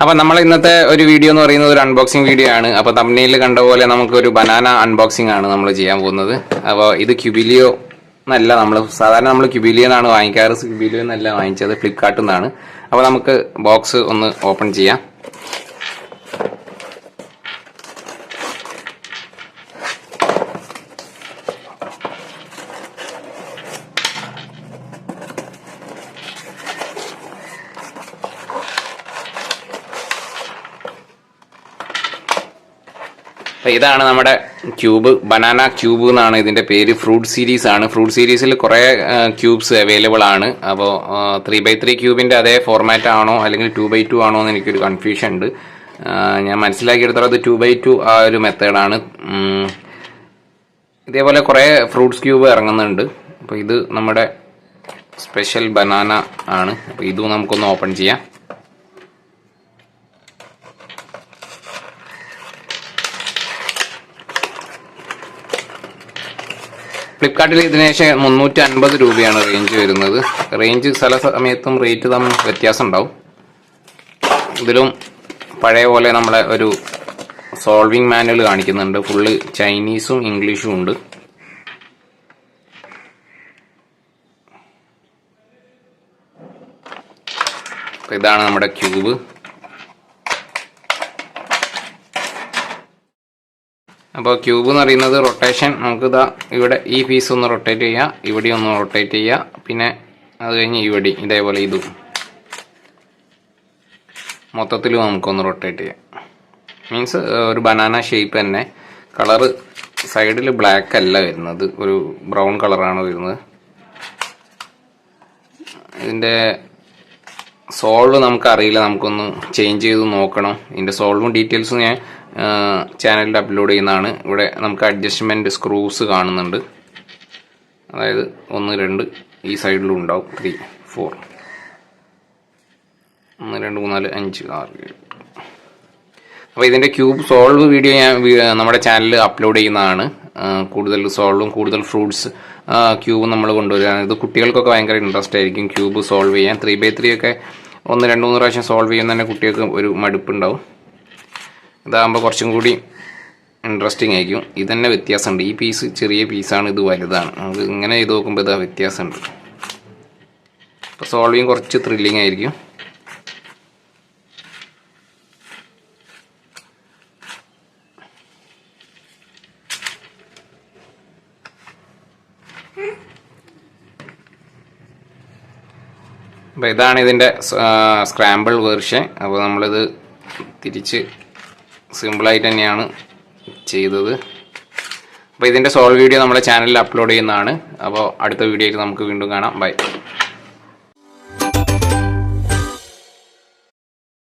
അപ്പൊ നമ്മൾ ഇന്നത്തെ ഒരു വീഡിയോ എന്ന് പറയുന്നത് ഒരു അൺബോക്സിംഗ് വീഡിയോ ആണ്. അപ്പൊ തമ്മിൽ കണ്ട പോലെ നമുക്ക് ഒരു ബനാന അൺബോക്സിംഗ് ആണ് നമ്മൾ ചെയ്യാൻ പോകുന്നത്. അപ്പോൾ ഇത് ക്യുബിലിയോ എന്നല്ല നമ്മൾ സാധാരണ നമ്മൾ ക്യുബിലിയോ എന്നാണ് വാങ്ങിക്കാറ്. ക്യുബിലിയോ എന്നല്ല വാങ്ങിച്ചത് ഫ്ലിപ്കാർട്ടിൽ നിന്നാണ് അപ്പോൾ നമുക്ക് ബോക്സ് ഒന്ന് ഓപ്പൺ ചെയ്യാം. ഇതാണ് നമ്മുടെ ക്യൂബ് ബനാന ക്യൂബ് എന്നാണ് ഇതിന്റെ പേര്. ഫ്രൂട്ട് സീരീസ് ആണ്. ഫ്രൂട്ട് സീരീസിൽ കുറേ ക്യൂബ്സ് അവൈലബിൾ ആണ്. അപ്പോൾ ത്രീ ബൈ ത്രീ ക്യൂബിന്റെ അതേ ഫോർമാറ്റ് ആണോ അല്ലെങ്കിൽ ടു ബൈ ടു ആണോ എന്ന് എനിക്കൊരു കൺഫ്യൂഷൻ ഉണ്ട്. ഞാൻ മനസ്സിലാക്കിയെടുത്തോളം അത് ടു ബൈ ടു ആ ഒരു മെത്തേഡാണ് ഇതേപോലെ കുറേ ഫ്രൂട്ട്സ് ക്യൂബ് ഇറങ്ങുന്നുണ്ട്. അപ്പോൾ ഇത് നമ്മുടെ സ്പെഷ്യൽ ബനാന ആണ്. അപ്പോൾ ഇതും നമുക്കൊന്ന് ഓപ്പൺ ചെയ്യാം. ഫ്ലിപ്കാർട്ടിൽ ഇതിന് മുന്നൂറ്റി അൻപത് രൂപയാണ് റേഞ്ച് വരുന്നത്. റേഞ്ച് ചില സമയത്തും റേറ്റ് തമ്മിൽ വ്യത്യാസം ഉണ്ടാവും ഇതിലും പഴയ പോലെ നമ്മളെ ഒരു സോൾവിംഗ് മാനുവൽ കാണിക്കുന്നുണ്ട്. ഫുള്ള് ചൈനീസും ഇംഗ്ലീഷും ഉണ്ട്. ഇതാണ് നമ്മുടെ ക്യൂബ് അപ്പോൾ ക്യൂബ് എന്ന് പറയുന്നത് റൊട്ടേഷൻ. നമുക്ക് ഇതാ ഇവിടെ ഈ പീസ് ഒന്ന് റൊട്ടേറ്റ് ചെയ്യാം ഇവിടെ ഒന്ന് റൊട്ടേറ്റ് ചെയ്യുക പിന്നെ അത് കഴിഞ്ഞ് ഇവിടെ ഇതേപോലെ ഇതും. മൊത്തത്തിലും നമുക്കൊന്ന് റൊട്ടേറ്റ് ചെയ്യാം. മീൻസ് ഒരു ബനാന ഷേപ്പ് തന്നെ. കളറ് സൈഡിൽ ബ്ലാക്ക് അല്ല വരുന്നത്. ഒരു ബ്രൗൺ കളറാണ് വരുന്നത്. ഇതിന്റെ സോൾവ് നമുക്കറിയില്ല. നമുക്കൊന്ന് ചേഞ്ച് ചെയ്ത് നോക്കണം. ഇതിന്റെ സോൾവും ഡീറ്റെയിൽസും ഞാൻ ചാനലിൽ അപ്ലോഡ് ചെയ്യുന്നതാണ്. ഇവിടെ നമുക്ക് അഡ്ജസ്റ്റ്മെന്റ് സ്ക്രൂസ് കാണുന്നുണ്ട്. അതായത് ഒന്ന് രണ്ട് ഈ സൈഡിലും ഉണ്ടാവും. ത്രീ ഫോർ ഒന്ന് രണ്ട് മൂന്നാൽ നാല് അഞ്ച് ആറ് ഏഴ് അപ്പോൾ ഇതിന്റെ ക്യൂബ് സോൾവ് വീഡിയോ ഞാൻ നമ്മുടെ ചാനലിൽ അപ്ലോഡ് ചെയ്യുന്നതാണ്. കൂടുതൽ സോൾവും കൂടുതൽ ഫ്രൂട്ട്സ് ക്യൂബ് നമ്മൾ കൊണ്ടുവരികയാണ്. ഇത് കുട്ടികൾക്കൊക്കെ ഭയങ്കര ഇൻട്രസ്റ്റ് ആയിരിക്കും ക്യൂബ് സോൾവ് ചെയ്യാൻ. ത്രീ ബൈ ത്രീ ഒക്കെ ഒന്ന് രണ്ട് മൂന്ന് പ്രാവശ്യം സോൾവ് ചെയ്യുന്ന തന്നെ കുട്ടികൾക്ക് ഒരു മടുപ്പുണ്ടാവും. ഇതാകുമ്പോൾ കുറച്ചും കൂടി ഇൻട്രസ്റ്റിംഗ് ആയിരിക്കും. ഇത് തന്നെ വ്യത്യാസമുണ്ട്. ഈ പീസ് ചെറിയ പീസാണ് ഇത് വലുതാണ്. നമുക്ക് ഇങ്ങനെ ചെയ്ത് നോക്കുമ്പോൾ ഇതാ വ്യത്യാസമുണ്ട്. അപ്പോൾ സോൾവിങ് കുറച്ച് ത്രില്ലിംഗ് ആയിരിക്കും. അപ്പോൾ ഇതാണ് ഇതിന്റെ സ്ക്രാമ്പിൾ വേർഷൻ അപ്പോൾ നമ്മളിത് തിരിച്ച് സിമ്പിളായിട്ട് തന്നെയാണ് ചെയ്തത്. അപ്പോൾ ഇതിന്റെ സോൾവ് വീഡിയോ നമ്മുടെ ചാനലിൽ അപ്ലോഡ് ചെയ്യുന്നതാണ്. അപ്പോൾ അടുത്ത വീഡിയോയിൽ നമുക്ക് വീണ്ടും കാണാം. ബൈ